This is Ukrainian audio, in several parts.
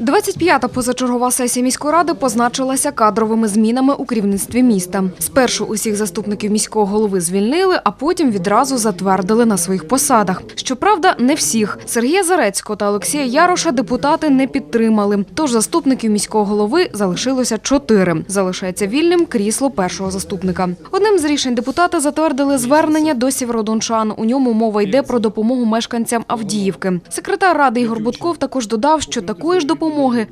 25-та позачергова сесія міської ради позначилася кадровими змінами у керівництві міста. Спершу усіх заступників міського голови звільнили, а потім відразу затвердили на своїх посадах. Щоправда, не всіх. Сергія Зарецького та Олексія Яроша депутати не підтримали. Тож заступників міського голови залишилося чотири. Залишається вільним крісло першого заступника. Одним з рішень депутати затвердили звернення до сєвєродончан. У ньому мова йде про допомогу мешканцям Авдіївки. Секретар ради Ігор Будков також додав, що такої ж допомоги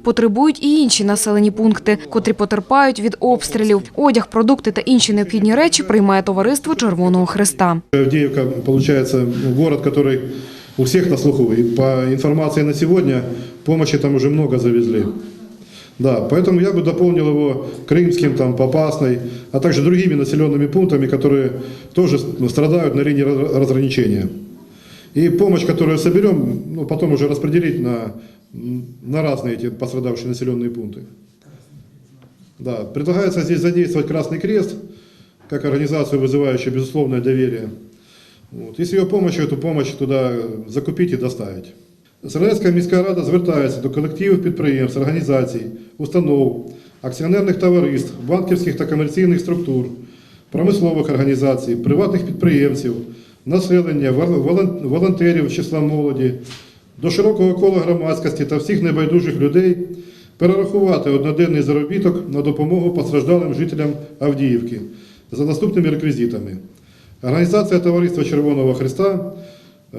потребують і інші населені пункти, котрі потерпають від обстрілів. Одяг, продукти та інші необхідні речі приймає товариство Червоного Христа. Авдеевка, получается, город, который у всех на слуху. И по информации на сегодня, помощи там уже много завезли. Да, поэтому я бы дополнил его Крымским, там, Попасной, а также другими населенными пунктами, которые тоже страдают на линии раз- разграничения. И помощь, которую соберем, ну, потом уже распределить на, на разные эти пострадавшие населенные пункты. Да, предлагается здесь задействовать Красный Крест, как организацию, вызывающую безусловное доверие. Вот. И с ее помощью эту помощь туда закупить і доставить. Сарнецька міська рада звертається до колективів підприємств, організацій, установ, акціонерних товариств, банківських та комерційних структур, промислових організацій, приватних підприємців, населення, волонтерів числа молоді, до широкого кола громадськості та всіх небайдужих людей перерахувати одноденний заробіток на допомогу постраждалим жителям Авдіївки за наступними реквізитами. Організація Товариства Червоного Христа, е,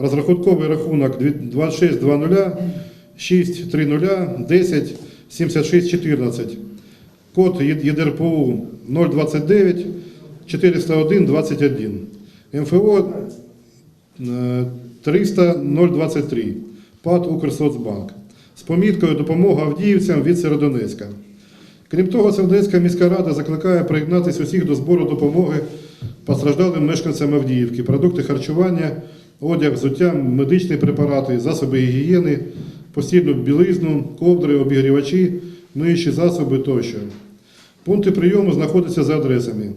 розрахунковий рахунок 2620 630 10 76 14, код ЄДРПУ 029 401 21, МФО е, 300 023, ПАД Укрсоцбанк з поміткою допомога авдіївцям від Сєродонецька. Крім того, Сєвєродонецька міська рада закликає приєднатися усіх до збору допомоги постраждалим мешканцям Авдіївки, продукти харчування, одяг, взуття, медичні препарати, засоби гігієни, постільну білизну, ковдри, обігрівачі, миючі засоби тощо. Пункти прийому знаходяться за адресами.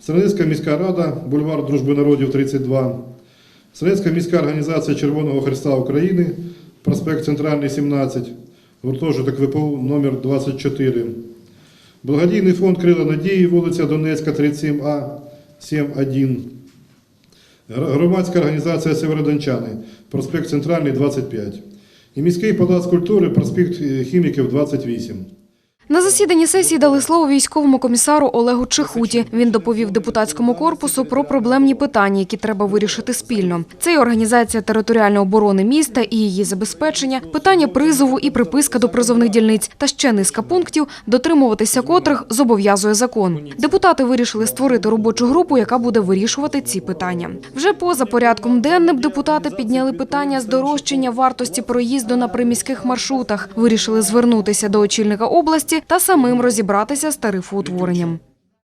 Сєвєродонецька міська рада, бульвар Дружби народів 32, Сєвєродонецька міська організація Червоного Христа України, проспект Центральний 17, гуртожиток ВПУ номер 24. Благодійний фонд Крила Надії, вулиця Донецька, 37А, 7-1. Громадська організація Северодончани, проспект Центральний, 25. І міський палац культури, проспект е, Хіміків, 28. На засіданні сесії дали слово військовому комісару Олегу Чехуті. Він доповів депутатському корпусу про проблемні питання, які треба вирішити спільно. Це і організація територіальної оборони міста і її забезпечення, питання призову і приписка до призовних дільниць та ще низка пунктів, дотримуватися котрих зобов'язує закон. Депутати вирішили створити робочу групу, яка буде вирішувати ці питання. Вже поза порядком денним депутати підняли питання здорожчання вартості проїзду на приміських маршрутах. Вирішили звернутися до очільника області та самим розібратися з тарифоутворенням.